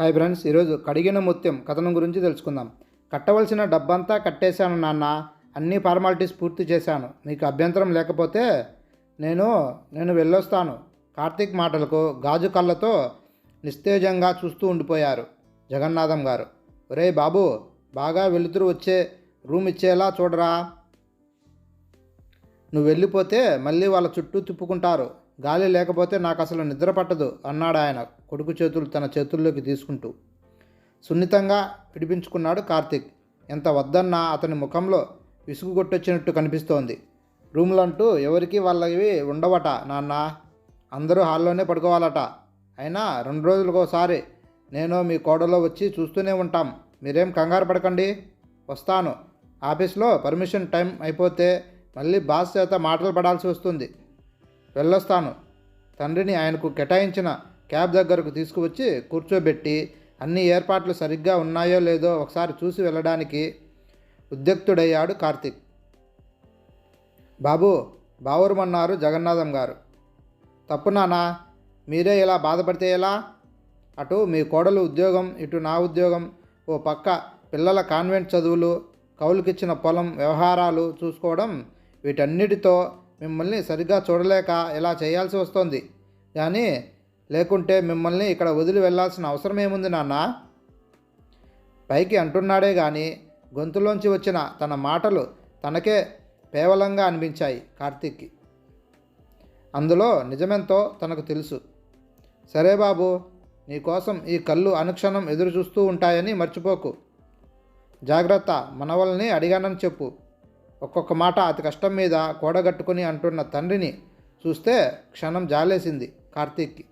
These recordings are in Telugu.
హాయ్ ఫ్రెండ్స్ ఈరోజు కడిగిన ముత్యం కథనం గురించి తెలుసుకుందాం. కట్టవలసిన డబ్బంతా కట్టేశాను నాన్న అన్ని ఫార్మాలిటీస్ పూర్తి చేశాను. మీకు అభ్యంతరం లేకపోతే నేను నేను వెళ్ళొస్తాను. కార్తీక్ మాటలకు గాజు కళ్ళతో నిస్తేజంగా చూస్తూ ఉండిపోయారు జగన్నాథం గారు. ఒరేయ్ బాబు బాగా వెలుతురు వచ్చే రూమ్ ఇచ్చేలా చూడరా. నువ్వు వెళ్ళిపోతే మళ్ళీ వాళ్ళ చుట్టూ తిప్పుకుంటారు. గాలి లేకపోతే నాకు అసలు నిద్ర పట్టదు అన్నాడు ఆయన కొడుకు చేతులు తన చేతుల్లోకి తీసుకుంటూ సున్నితంగా విడిపించుకున్నాడు కార్తీక్. ఎంత వద్దన్నా అతని ముఖంలో విసుగు కొట్టొచ్చినట్టు కనిపిస్తోంది. రూమ్లంటూ ఎవరికి వాళ్ళవి ఉండవట నాన్న. అందరూ హాల్లోనే పడుకోవాలట. అయినా రెండు రోజులకోసారి నేను మీ కోడలో వచ్చి చూస్తూనే ఉంటాం. మీరేం కంగారు పడకండి. వస్తాను. ఆఫీస్లో పర్మిషన్ టైం అయిపోతే మళ్ళీ బాస్ చేత మాటలు పడాల్సి వస్తుంది. వెళ్ళొస్తాను. తండ్రిని ఆయనకు కేటాయించిన క్యాబ్ దగ్గరకు తీసుకువచ్చి కూర్చోబెట్టి అన్ని ఏర్పాట్లు సరిగ్గా ఉన్నాయో లేదో ఒకసారి చూసి వెళ్ళడానికి ఉద్యుక్తుడయ్యాడు కార్తీక్. బాబు బావురమన్నారు జగన్నాథం గారు. తప్పు నానా మీరే ఇలా బాధపడితే ఎలా? అటు మీ కోడలు ఉద్యోగం ఇటు నా ఉద్యోగం. ఓ పక్క పిల్లల కాన్వెంట్ చదువులు కౌలుకిచ్చిన పొలం వ్యవహారాలు చూసుకోవడం వీటన్నిటితో మిమ్మల్ని సరిగ్గా చూడలేక ఇలా చేయాల్సి వస్తోంది. కానీ లేకుంటే మిమ్మల్ని ఇక్కడ వదిలి వెళ్ళాల్సిన అవసరం ఏముంది నాన్న? పైకి అంటున్నాడే కానీ గొంతులోంచి వచ్చిన తన మాటలు తనకే పేవలంగా అనిపించాయి కార్తీక్కి. అందులో నిజమెంతో తనకు తెలుసు. సరే బాబు నీకోసం ఈ కళ్ళు అనుక్షణం ఎదురు చూస్తూ ఉంటాయని మర్చిపోకు. జాగ్రత్త మనవల్ని అడిగానని చెప్పు. ఒక్కొక్క మాట అతి కష్టం మీద కూడగట్టుకుని అంటున్న తండ్రిని చూస్తే క్షణం జాలేసింది కార్తీక్కి.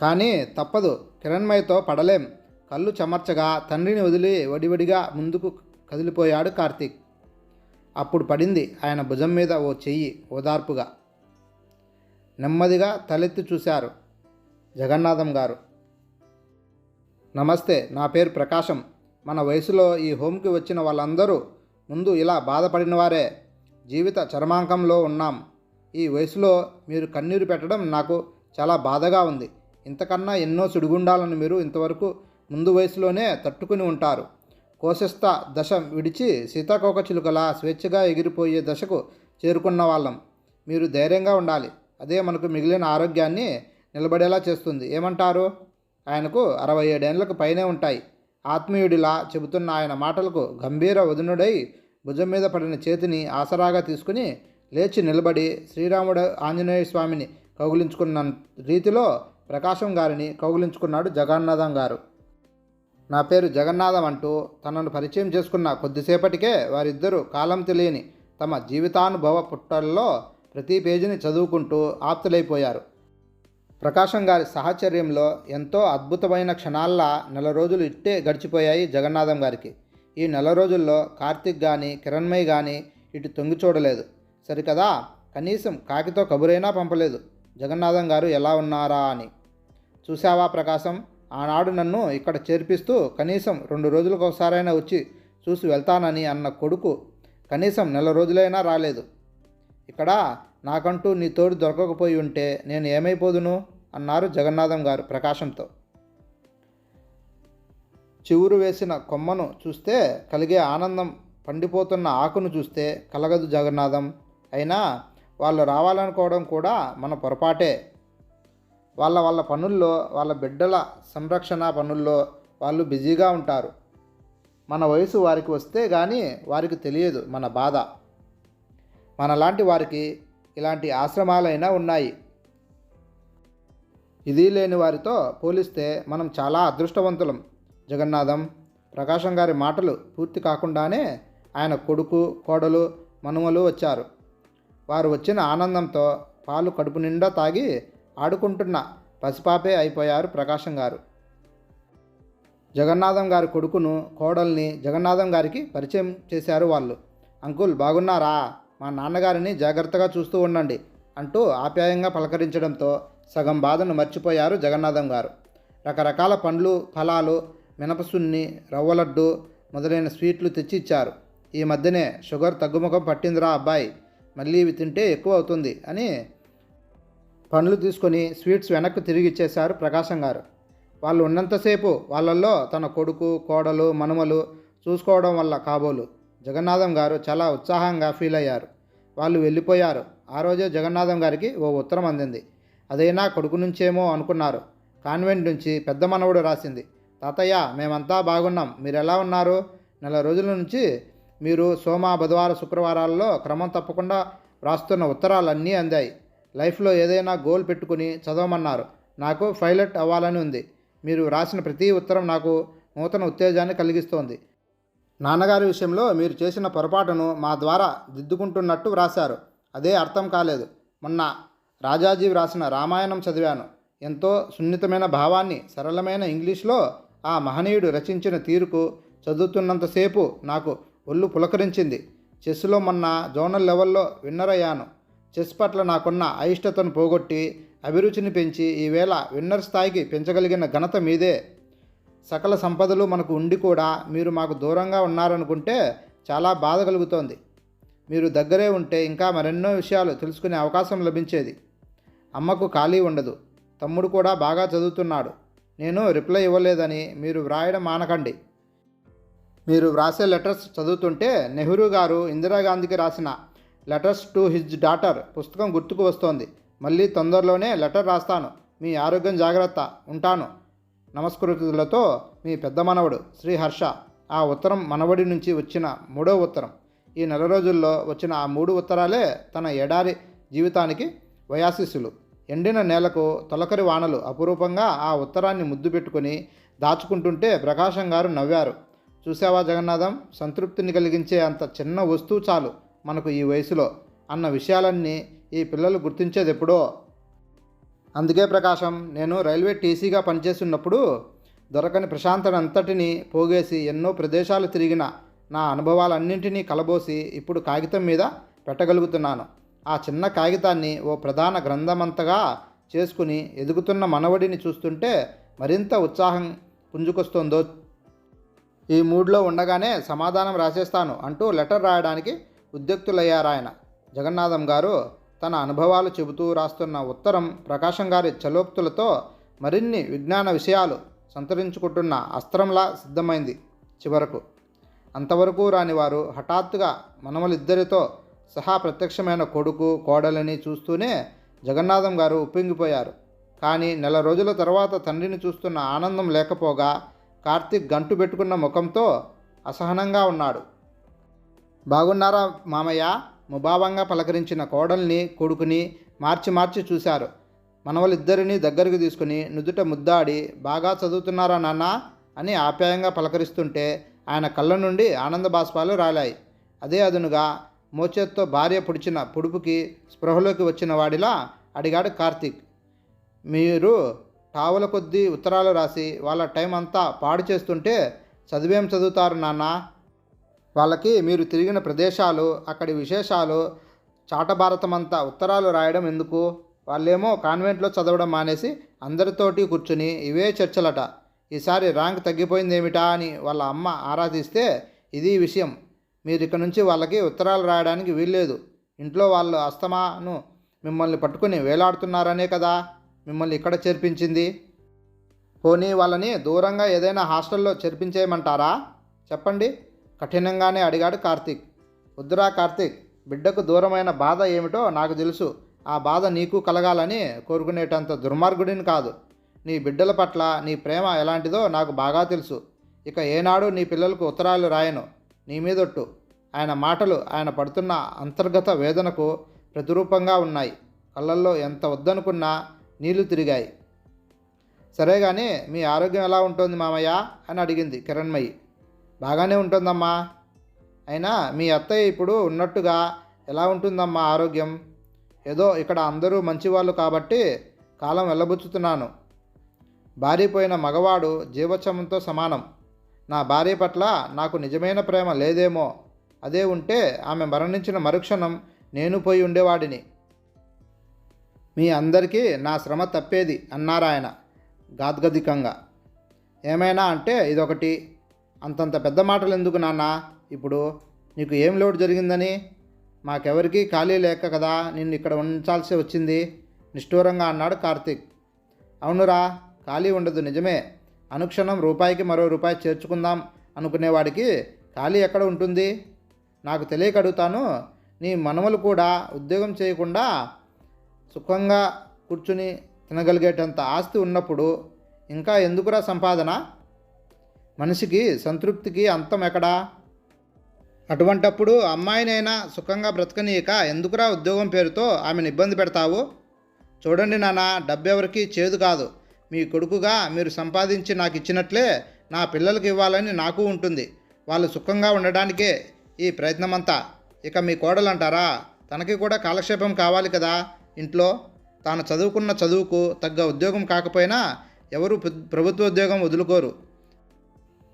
కానీ తప్పదు. కిరణ్మయ్యతో పడలేం. కళ్ళు చెమర్చగా తండ్రిని వదిలి వడివడిగా ముందుకు కదిలిపోయాడు కార్తీక్. అప్పుడు పడింది ఆయన భుజం మీద ఓ చెయ్యి ఓదార్పుగా. నెమ్మదిగా తలెత్తి చూశారు జగన్నాథం గారు. నమస్తే నా పేరు ప్రకాశం. మన వయసులో ఈ హోమ్కి వచ్చిన వాళ్ళందరూ ముందు ఇలా బాధపడిన వారే. జీవిత చర్మాంకంలో ఉన్నాం. ఈ వయసులో మీరు కన్నీరు పెట్టడం నాకు చాలా బాధగా ఉంది. ఇంతకన్నా ఎన్నో సుడిగుండాలను మీరు ఇంతవరకు ముందు వయసులోనే తట్టుకుని ఉంటారు. కోశస్థ దశ విడిచి సీతాకోక చిలుకలా స్వేచ్ఛగా ఎగిరిపోయే దశకు చేరుకున్న వాళ్ళం. మీరు ధైర్యంగా ఉండాలి. అదే మనకు మిగిలిన ఆరోగ్యాన్ని నిలబడేలా చేస్తుంది. ఏమంటారు? ఆయనకు అరవై ఏడేళ్ళకు పైనే ఉంటాయి. ఆత్మీయుడిలా చెబుతున్న ఆయన మాటలకు గంభీర వదునుడై భుజం మీద పడిన చేతిని ఆసరాగా తీసుకుని లేచి నిలబడి శ్రీరాముడు ఆంజనేయ స్వామిని కౌగిలించుకున్న రీతిలో ప్రకాశం గారిని కౌగిలించుకున్నాడు జగన్నాథం గారు. నా పేరు జగన్నాథం అంటూ తనను పరిచయం చేసుకున్న కొద్దిసేపటికే వారిద్దరూ కాలం తెలియని తమ జీవితానుభవ పుట్టల్లో ప్రతి పేజీని చదువుకుంటూ ఆప్తులైపోయారు. ప్రకాశం గారి సాహచర్యంలో ఎంతో అద్భుతమైన క్షణాల్లా నెల రోజులు ఇట్టే గడిచిపోయాయి జగన్నాథం గారికి. ఈ నెల రోజుల్లో కార్తిక్ కానీ కిరణ్మయ్ కానీ ఇటు తొంగి చూడలేదు సరికదా? కనీసం కాకితో కబురైనా పంపలేదు. జగన్నాథం గారు ఎలా ఉన్నారా అని. చూసావా ప్రకాశం? ఆనాడు నన్ను ఇక్కడ చేర్పిస్తూ కనీసం రెండు రోజులకు ఒకసారైనా వచ్చి చూసి వెళ్తానని అన్న కొడుకు కనీసం నెల రోజులైనా రాలేదు. ఇక్కడ నాకంటూ నీ తోడు దొరకకపోయి ఉంటే నేను ఏమైపోదును? అన్నారు జగన్నాథం గారు ప్రకాశంతో. చివురు వేసిన కొమ్మను చూస్తే కలిగే ఆనందం పండిపోతున్న ఆకును చూస్తే కలగదు జగన్నాథం. అయినా వాళ్ళు రావాలనుకోవడం కూడా మన పొరపాటే. వాళ్ళ వాళ్ళ పనుల్లో వాళ్ళ బిడ్డల సంరక్షణ పనుల్లో వాళ్ళు బిజీగా ఉంటారు. మన వయసు వారికి వస్తే కానీ వారికి తెలియదు మన బాధ. మనలాంటి వారికి ఇలాంటి ఆశ్రమాలైనా ఉన్నాయి. ఇది లేని వారితో పోలిస్తే మనం చాలా అదృష్టవంతులం. జగన్నాథం ప్రకాశం గారి మాటలు పూర్తి కాకుండానే ఆయన కొడుకు కోడలు మనుమలు వచ్చారు. వారు వచ్చిన ఆనందంతో పాలు కడుపు నిండా తాగి ఆడుకుంటున్న పసిపాపే అయిపోయారు ప్రకాశం గారు. జగన్నాథం గారి కొడుకును కోడల్ని జగన్నాథం గారికి పరిచయం చేశారు వాళ్ళు. అంకుల్ బాగున్నారా? మా నాన్నగారిని జాగ్రత్తగా చూస్తూ ఉండండి అంటూ ఆప్యాయంగా పలకరించడంతో సగం బాధను మర్చిపోయారు జగన్నాథం గారు. రకరకాల పండ్లు ఫలాలు మినపసున్ని రవ్వలడ్డు మొదలైన స్వీట్లు తెచ్చి ఇచ్చారు. ఈ మధ్యనే షుగర్ తగ్గుముఖం పట్టిందిరా అబ్బాయి. మళ్ళీ ఇవి తింటే ఎక్కువ అవుతుంది అని పండ్లు తీసుకొని స్వీట్స్ వెనక్కి తిరిగి ఇచ్చేశారు ప్రకాశం గారు. వాళ్ళు ఉన్నంతసేపు వాళ్ళల్లో తన కొడుకు కోడలు మనుమలు చూసుకోవడం వల్ల కాబోలు. జగన్నాథం గారు చాలా ఉత్సాహంగా ఫీల్ అయ్యారు. వాళ్ళు వెళ్ళిపోయారు. ఆ రోజే జగన్నాథం గారికి ఓ ఉత్తరం అందింది. అదైనా కొడుకు నుంచేమో అనుకున్నారు. కాన్వెంట్ నుంచి పెద్ద మనవడు రాసింది. తాతయ్య మేమంతా బాగున్నాం. మీరు ఎలా ఉన్నారు? నెల రోజుల నుంచి మీరు సోమ బుధవార శుక్రవారాల్లో క్రమం తప్పకుండా వ్రాస్తున్న ఉత్తరాలన్నీ అందాయి. లైఫ్లో ఏదైనా గోల్ పెట్టుకుని చదవమన్నారు. నాకు పైలట్ అవ్వాలని ఉంది. మీరు రాసిన ప్రతి ఉత్తరం నాకు నూతన ఉత్తేజాన్ని కలిగిస్తోంది. నాన్నగారి విషయంలో మీరు చేసిన పొరపాటును మా ద్వారా దిద్దుకుంటున్నట్టు వ్రాశారు. అదే అర్థం కాలేదు. మొన్న రాజాజీ వ్రాసిన రామాయణం చదివాను. ఎంతో సున్నితమైన భావాన్ని సరళమైన ఇంగ్లీష్లో ఆ మహనీయుడు రచించిన తీరుకు చదువుతున్నంతసేపు నాకు ఒళ్ళు పులకరించింది. చెస్లో మొన్న జోనల్ లెవెల్లో విన్నర్ అయ్యాను. చెస్ పట్ల నాకున్న అయిష్టతను పోగొట్టి అభిరుచిని పెంచి ఈవేళ విన్నర్ స్థాయికి పెంచగలిగిన ఘనత మీదే. సకల సంపదలు మనకు ఉండి కూడా మీరు మాకు దూరంగా ఉన్నారనుకుంటే చాలా బాధ కలుగుతోంది. మీరు దగ్గరే ఉంటే ఇంకా మరెన్నో విషయాలు తెలుసుకునే అవకాశం లభించేది. అమ్మకు ఖాళీ ఉండదు. తమ్ముడు కూడా బాగా చదువుతున్నాడు. నేను రిప్లై ఇవ్వలేదని మీరు వ్రాయడం మానకండి. మీరు వ్రాసే లెటర్స్ చదువుతుంటే నెహ్రూ గారు ఇందిరాగాంధీకి రాసిన లెటర్స్ టు హిజ్ డాటర్ పుస్తకం గుర్తుకు వస్తోంది. మళ్ళీ తొందరలోనే లెటర్ రాస్తాను. మీ ఆరోగ్యం జాగ్రత్త. ఉంటాను. నమస్కృతులతో మీ పెద్ద మనవడు శ్రీ హర్ష. ఆ ఉత్తరం మనవడి నుంచి వచ్చిన మూడో ఉత్తరం. ఈ నెల రోజుల్లో వచ్చిన ఆ మూడు ఉత్తరాలే తన ఎడారి జీవితానికి వయాశిస్సులు ఎండిన నేలకు తొలకరి వానలు అపురూపంగా ఆ ఉత్తరాన్ని ముద్దు పెట్టుకుని దాచుకుంటుంటే ప్రకాశం గారు నవ్వారు. చూసావా జగన్నాథం? సంతృప్తిని కలిగించే అంత చిన్న వస్తువు చాలు మనకు ఈ వయసులో అన్న విషయాలన్నీ ఈ పిల్లలు గుర్తించేది ఎప్పుడో అందుకే ప్రకాశం నేను రైల్వే టీసీగా పనిచేస్తున్నప్పుడు దొరకని ప్రశాంతనంతటిని పోగేసి ఎన్నో ప్రదేశాలు తిరిగిన నా అనుభవాలన్నింటినీ కలబోసి ఇప్పుడు కాగితం మీద పెట్టగలుగుతున్నాను. ఆ చిన్న కాగితాన్ని ఓ ప్రధాన గ్రంథమంతగా చేసుకుని ఎదుగుతున్న మనవడిని చూస్తుంటే మరింత ఉత్సాహం పుంజుకొస్తుందో ఈ మూడ్లో ఉండగానే సమాధానం రాసేస్తాను అంటూ లెటర్ రాయడానికి ఉద్యుక్తులయ్యారాయన. జగన్నాథం గారు తన అనుభవాలు చెబుతూ రాస్తున్న ఉత్తరం ప్రకాశం గారి చలోక్తులతో మరిన్ని విజ్ఞాన విషయాలు సంతరించుకుంటున్న అస్త్రంలా సిద్ధమైంది చివరకు. అంతవరకు రాని వారు హఠాత్తుగా మనమలిద్దరితో సహా ప్రత్యక్షమైన కొడుకు కోడలిని చూస్తూనే జగన్నాథం గారు ఉప్పొంగిపోయారు. కానీ నెల రోజుల తర్వాత తండ్రిని చూస్తున్న ఆనందం లేకపోగా కార్తీక్ గంటు పెట్టుకున్న ముఖంతో అసహనంగా ఉన్నాడు. బాగున్నారా మామయ్య? ముభావంగా పలకరించిన కోడల్ని కొడుకుని మార్చి మార్చి చూశారు. మనవలిద్దరినీ దగ్గరికి తీసుకుని నుదుట ముద్దాడి బాగా చదువుతున్నారా నాన్న? అని ఆప్యాయంగా పలకరిస్తుంటే ఆయన కళ్ళ నుండి ఆనంద బాష్పాలు రాలాయి. అదే అదునుగా మోచేత్తో భార్య పుడిచిన పుడుపుకి స్పృహలోకి వచ్చిన వాడిలా అడిగాడు కార్తీక్. మీరు టావుల కొద్దీ ఉత్తరాలు రాసి వాళ్ళ టైం అంతా పాడు చేస్తుంటే చదివేం చదువుతారు నాన్న? వాళ్ళకి మీరు తిరిగిన ప్రదేశాలు అక్కడి విశేషాలు చాటభారతమంతా ఉత్తరాలు రాయడం ఎందుకు? వాళ్ళేమో కాన్వెంట్లో చదవడం మానేసి అందరితోటి కూర్చుని ఇవే చర్చలట. ఈసారి ర్యాంక్ తగ్గిపోయిందేమిటా అని వాళ్ళ అమ్మ ఆరాధిస్తే ఇది విషయం. మీరు ఇక నుంచి వాళ్ళకి ఉత్తరాలు రాయడానికి వీల్లేదు. ఇంట్లో వాళ్ళు అస్తమాను మిమ్మల్ని పట్టుకుని వేలాడుతున్నారనే కదా? మిమ్మల్ని ఇక్కడ చేర్పించింది? పోనీ వాళ్ళని దూరంగా ఏదైనా హాస్టల్లో చేర్పించేయమంటారా? చెప్పండి. కఠినంగానే అడిగాడు కార్తీక్. వద్దురా కార్తీక్ బిడ్డకు దూరమైన బాధ ఏమిటో నాకు తెలుసు. ఆ బాధ నీకు కలగాలని కోరుకునేటంత దుర్మార్గుడిని కాదు. నీ బిడ్డల పట్ల నీ ప్రేమ ఎలాంటిదో నాకు బాగా తెలుసు. ఇక ఏనాడు నీ పిల్లలకు ఉత్తరాలు రాయను. నీ మీదొట్టు. ఆయన మాటలు ఆయన పడుతున్న అంతర్గత వేదనకు ప్రతిరూపంగా ఉన్నాయి. కళ్ళల్లో ఎంత వద్దనుకున్నా నీళ్ళు తిరిగాయి. సరే కానీ మీ ఆరోగ్యం ఎలా ఉంటుంది మామయ్య? అని అడిగింది కిరణ్మయి. బాగానే ఉంటుందమ్మా. అయినా మీ అత్తయ్య ఇప్పుడు ఉన్నట్టుగా ఎలా ఉంటుందమ్మా ఆరోగ్యం? ఏదో ఇక్కడ అందరూ మంచివాళ్ళు కాబట్టి కాలం వెళ్ళబుచ్చుతున్నాను. భారీపోయిన మగవాడు జీవోత్సవంతో సమానం. నా భార్య పట్ల నాకు నిజమైన ప్రేమ లేదేమో. అదే ఉంటే ఆమె మరణించిన మరుక్షణం నేను పోయి ఉండేవాడిని. మీ అందరికీ నా శ్రమ తప్పేది అన్నారాయన గాద్గదికంగా. ఏమైనా అంటే ఇదొకటి. అంతంత పెద్ద మాటలు ఎందుకు నాన్న? ఇప్పుడు నీకు ఏం లోటు జరిగిందని? మాకెవరికీ ఖాళీ లేక కదా నిన్ను ఇక్కడ ఉంచాల్సి వచ్చింది? నిష్ఠూరంగా అన్నాడు కార్తీక్. అవునురా ఖాళీ ఉండదు నిజమే. అనుక్షణం రూపాయికి మరో రూపాయి చేర్చుకుందాం అనుకునేవాడికి ఖాళీ ఎక్కడ ఉంటుంది? నాకు తెలియక అడుగుతాను నీ మనవలు కూడా ఉద్యోగం చేయకుండా సుఖంగా కూర్చుని తినగలిగేటంత ఆస్తి ఉన్నప్పుడు ఇంకా ఎందుకురా సంపాదన? మనిషికి సంతృప్తికి అంతం ఎక్కడా? అటువంటప్పుడు అమ్మాయినైనా సుఖంగా బ్రతకనీయక ఎందుకురా ఉద్యోగం పేరుతో ఆమెను ఇబ్బంది పెడతావు? చూడండి నాన్న డబ్బెవరికి చేదు కాదు. మీ కొడుకుగా మీరు సంపాదించి నాకు ఇచ్చినట్లే నా పిల్లలకి ఇవ్వాలని నాకు ఉంటుంది. వాళ్ళు సుఖంగా ఉండడానికే ఈ ప్రయత్నమంతా. ఇక మీ కోడలు అంటారా తనకి కూడా కాలక్షేపం కావాలి కదా. ఇంట్లో తాను చదువుకున్న చదువుకు తగ్గ ఉద్యోగం కాకపోయినా ఎవరు ప్రభుత్వ ఉద్యోగం వదులుకోరు.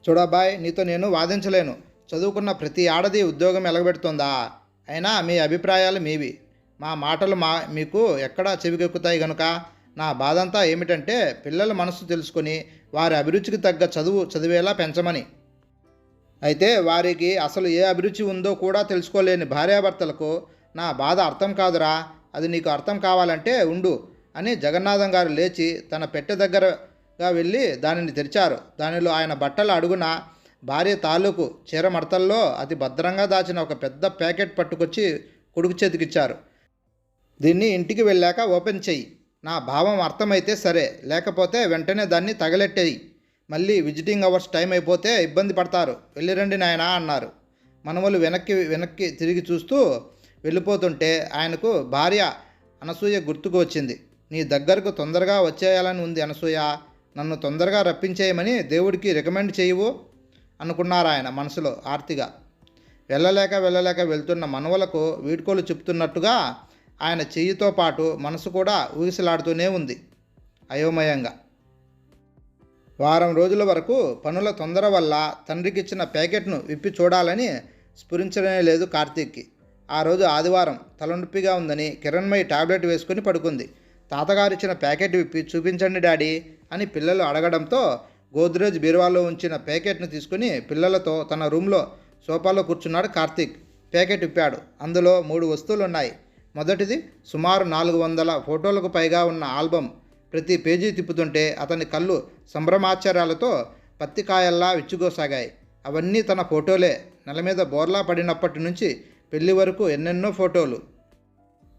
చూడబాయ్ నీతో నేను వాదించలేను. చదువుకున్న ప్రతి ఆడది ఉద్యోగం ఎలగబెడుతుందా? అయినా మీ అభిప్రాయాలు మీవి. మా మాటలు మా మీకు ఎక్కడ చెవికెక్కుతాయి గనుక నా బాధంతా ఏమిటంటే పిల్లల మనసు తెలుసుకొని వారి అభిరుచికి తగ్గ చదువు చదివేలా పెంచమని. అయితే వారికి అసలు ఏ అభిరుచి ఉందో కూడా తెలుసుకోలేని భార్యాభర్తలకు నా బాధ అర్థం కాదురా. అది నీకు అర్థం కావాలంటే ఉండు అని జగన్నాథం గారు లేచి తన పెట్టె దగ్గరగా వెళ్ళి దానిని తెరిచారు. దానిలో ఆయన బట్టల అడుగున భార్య తాలూకు చీర మడతల్లో అతి భద్రంగా దాచిన ఒక పెద్ద ప్యాకెట్ పట్టుకొచ్చి కొడుకు చేతికిచ్చారు దీన్ని ఇంటికి వెళ్ళాక ఓపెన్ చెయ్యి. నా భావం అర్థమైతే సరే లేకపోతే వెంటనే దాన్ని తగలెట్టేయి. మళ్ళీ విజిటింగ్ అవర్స్ టైం అయిపోతే ఇబ్బంది పడతారు. వెళ్ళిరండి నాయనా అన్నారు. మనములు వెనక్కి వెనక్కి తిరిగి చూస్తూ వెళ్ళిపోతుంటే ఆయనకు భార్య అనసూయ గుర్తుకు వచ్చింది. నీ దగ్గరకు తొందరగా వచ్చేయాలని ఉంది అనసూయ. నన్ను తొందరగా రప్పించేయమని దేవుడికి రికమెండ్ చేయవు అనుకున్నారు ఆయన మనసులో ఆర్తిగా. వెళ్ళలేక వెళ్ళలేక వెళ్తున్న మనవలకు వీడ్కోలు చెప్తున్నట్టుగా ఆయన చెయ్యితో పాటు మనసు కూడా ఊగిసలాడుతూనే ఉంది అయోమయంగా. వారం రోజుల వరకు పనుల తొందర వల్ల తండ్రికిచ్చిన ప్యాకెట్ను విప్పి చూడాలని స్ఫురించడమే లేదు కార్తీక్కి. ఆ రోజు ఆదివారం తలనొప్పిగా ఉందని కిరణ్మయి టాబ్లెట్ వేసుకుని పడుకుంది. తాతగారు ఇచ్చిన ప్యాకెట్ విప్పి చూపించండి డాడీ అని పిల్లలు అడగడంతో గోద్రేజ్ బీరువాలో ఉంచిన ప్యాకెట్ను తీసుకుని పిల్లలతో తన రూమ్లో సోఫాలో కూర్చున్నాడు కార్తీక్. ప్యాకెట్ విప్పాడు. అందులో మూడు వస్తువులు ఉన్నాయి మొదటిది సుమారు నాలుగు వందల ఫోటోలకు పైగా ఉన్న ఆల్బమ్. ప్రతి పేజీ తిప్పుతుంటే అతని కళ్ళు సంభ్రమాశ్చర్యాలతో పత్తికాయల్లా విచ్చుకోసాగాయి. అవన్నీ తన ఫోటోలే. నెల మీద బోర్లా పడినప్పటి నుంచి పెళ్ళి వరకు ఎన్నెన్నో ఫోటోలు.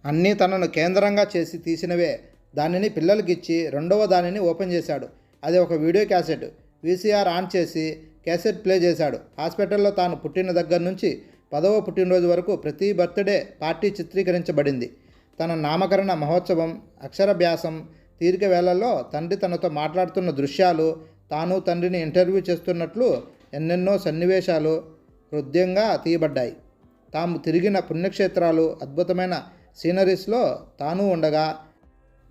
అన్నీ తనను కేంద్రంగా చేసి తీసినవే. దానిని పిల్లలకిచ్చి రెండవ దానిని ఓపెన్ చేశాడు. అది ఒక వీడియో క్యాసెట్. వీసీఆర్ ఆన్ చేసి క్యాసెట్ ప్లే చేశాడు. హాస్పిటల్లో తాను పుట్టిన దగ్గర నుంచి పదవ పుట్టినరోజు వరకు ప్రతి బర్త్డే పార్టీ చిత్రీకరించబడింది. తన నామకరణ మహోత్సవం అక్షరాభ్యాసం తీరిక వేళల్లో తండ్రి తనతో మాట్లాడుతున్న దృశ్యాలు తాను తండ్రిని ఇంటర్వ్యూ చేస్తున్నట్లు ఎన్నెన్నో సన్నివేశాలు హృదయంగా తీయబడ్డాయి. తాము తిరిగిన పుణ్యక్షేత్రాలు అద్భుతమైన సీనరీస్లో తాను ఉండగా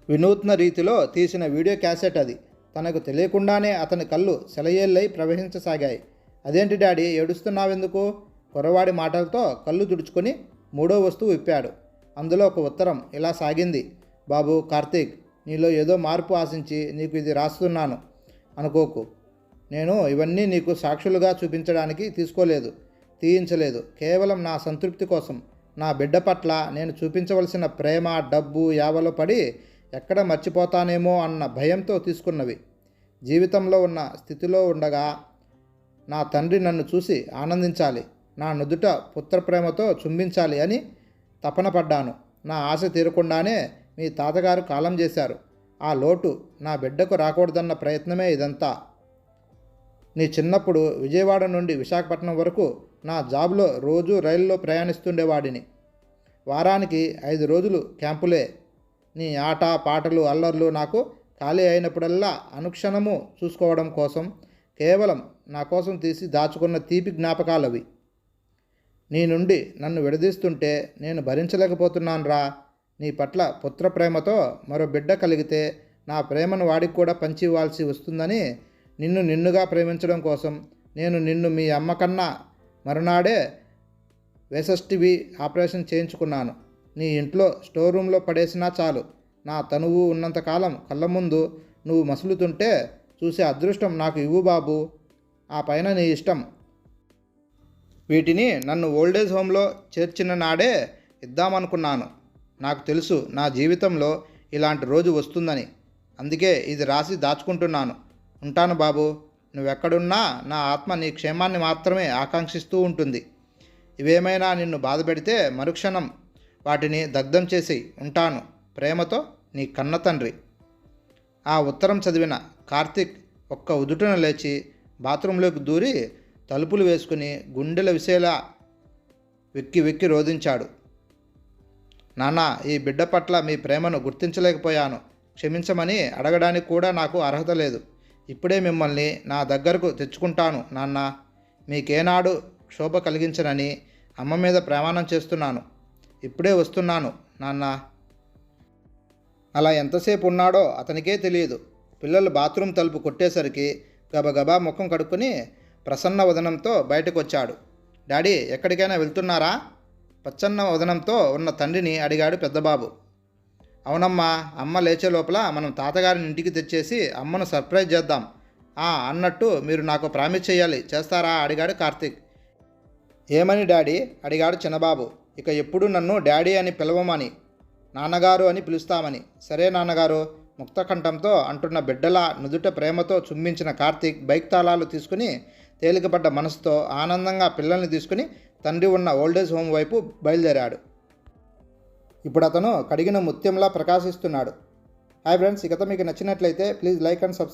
వినూత్న రీతిలో తీసిన వీడియో క్యాసెట్ అది. తనకు తెలియకుండానే అతని కళ్ళు సెలయేళ్ళై ప్రవహించసాగాయి. అదేంటి డాడీ ఏడుస్తున్నావెందుకు? కుర్రవాడి మాటలతో కళ్ళు తుడుచుకొని మూడో వస్తువు విప్పాడు. అందులో ఒక ఉత్తరం ఇలా సాగింది. బాబు కార్తీక్ నీలో ఏదో మార్పు ఆశించి నీకు ఇది రాస్తున్నాను. అనుకోకు. నేను ఇవన్నీ నీకు సాక్షులుగా చూపించడానికి తీసుకోలేదు. తీయించలేదు. కేవలం నా సంతృప్తి కోసం. నా బిడ్డ పట్ల నేను చూపించవలసిన ప్రేమ డబ్బు యావలో పడి ఎక్కడ మర్చిపోతానేమో అన్న భయంతో తీసుకున్నవి. జీవితంలో ఉన్న స్థితిలో ఉండగా నా తండ్రి నన్ను చూసి ఆనందించాలి. నా నుదుట పుత్ర ప్రేమతో చుంబించాలి అని తపన పడ్డాను. నా ఆశ తీరకుండానే మీ తాతగారు కాలం చేశారు. ఆ లోటు నా బిడ్డకు రాకూడదన్న ప్రయత్నమే ఇదంతా. నీ చిన్నప్పుడు విజయవాడ నుండి విశాఖపట్నం వరకు నా జాబ్లో రోజు రైల్లో ప్రయాణిస్తుండేవాడిని. వారానికి ఐదు రోజులు క్యాంపులే. నీ ఆట పాటలు అల్లర్లు నాకు ఖాళీ అయినప్పుడల్లా అనుక్షణము చూసుకోవడం కోసం కేవలం నా కోసం తీసి దాచుకున్న తీపి జ్ఞాపకాలవి. నీ నుండి నన్ను విడదీస్తుంటే నేను భరించలేకపోతున్నాను రా నీ పట్ల పుత్ర ప్రేమతో మరో బిడ్డ కలిగితే నా ప్రేమను వాడికి కూడా పంచి ఇవ్వాల్సి వస్తుందని నిన్ను నిన్నుగా ప్రేమించడం కోసం నేను నిన్ను మీ అమ్మ కన్నా మరునాడే వేసస్టివి ఆపరేషన్ చేయించుకున్నాను. నీ ఇంట్లో స్టోర్ రూమ్లో పడేసినా చాలు. నా తనువు ఉన్నంతకాలం కళ్ళ ముందు నువ్వు మసులుతుంటే చూసే అదృష్టం నాకు ఇవ్వు బాబు. ఆ పైన నీ ఇష్టం. వీటిని నన్ను ఓల్డేజ్ హోమ్లో చేర్చిన నాడే ఇద్దామనుకున్నాను. నాకు తెలుసు నా జీవితంలో ఇలాంటి రోజు వస్తుందని. అందుకే ఇది రాసి దాచుకుంటున్నాను. ఉంటాను బాబు. నువ్వెక్కడున్నా నా ఆత్మ నీ క్షేమాన్ని మాత్రమే ఆకాంక్షిస్తూ ఉంటుంది. ఇవేమైనా నిన్ను బాధపెడితే మరుక్షణం వాటిని దగ్ధం చేసి ఉంటాను. ప్రేమతో నీ కన్న తండ్రి. ఆ ఉత్తరం చదివిన కార్తీక్ ఒక్క ఉదుటున లేచి బాత్రూంలోకి దూరి తలుపులు వేసుకుని గుండెల విసేలా వెక్కి వెక్కి రోధించాడు. నాన్న ఈ బిడ్డ పట్ల మీ ప్రేమను గుర్తించలేకపోయాను. క్షమించమని అడగడానికి కూడా నాకు అర్హత లేదు. ఇప్పుడే మిమ్మల్ని నా దగ్గరకు తెచ్చుకుంటాను నాన్న. మీకేనాడు క్షోభ కలిగించనని అమ్మ మీద ప్రమాణం చేస్తున్నాను. ఇప్పుడే వస్తున్నాను నాన్న. అలా ఎంతసేపు ఉన్నాడో అతనికే తెలియదు. పిల్లలు బాత్రూమ్ తలుపు కొట్టేసరికి గబగబా ముఖం కడుక్కుని ప్రసన్న వదనంతో బయటకు వచ్చాడు డాడీ ఎక్కడికైనా వెళ్తున్నారా? పచ్చన్న వదనంతో ఉన్న తండ్రిని అడిగాడు పెద్దబాబు. అవునమ్మా అమ్మ లేచే లోపల మనం తాతగారిని ఇంటికి తెచ్చేసి అమ్మను సర్ప్రైజ్ చేద్దాం. ఆ అన్నట్టు మీరు నాకు ప్రామిస్ చేయాలి. చేస్తారా? అడిగాడు కార్తీక్. ఏమని డాడీ? అడిగాడు చిన్నబాబు. ఇక ఎప్పుడు నన్ను డాడీ అని పిలవమని నాన్నగారు అని పిలుస్తామని. సరే నాన్నగారు ముక్తకంఠంతో అంటున్న బిడ్డల నుదుట ప్రేమతో చుంబించిన కార్తీక్ బైక్ తాళాలు తీసుకుని తేలికపడ్డ మనసుతో ఆనందంగా పిల్లల్ని తీసుకుని తండ్రి ఉన్న ఓల్డేజ్ హోమ్ వైపు బయలుదేరాడు. ఇప్పుడు అతను కడిగిన ముత్యంలా ప్రకాశిస్తున్నాడు. హాయ్ ఫ్రెండ్స్ ఇకతో మీకు నచ్చినట్లయితే ప్లీజ్ లైక్ అండ్ సబ్స్క్రైబ్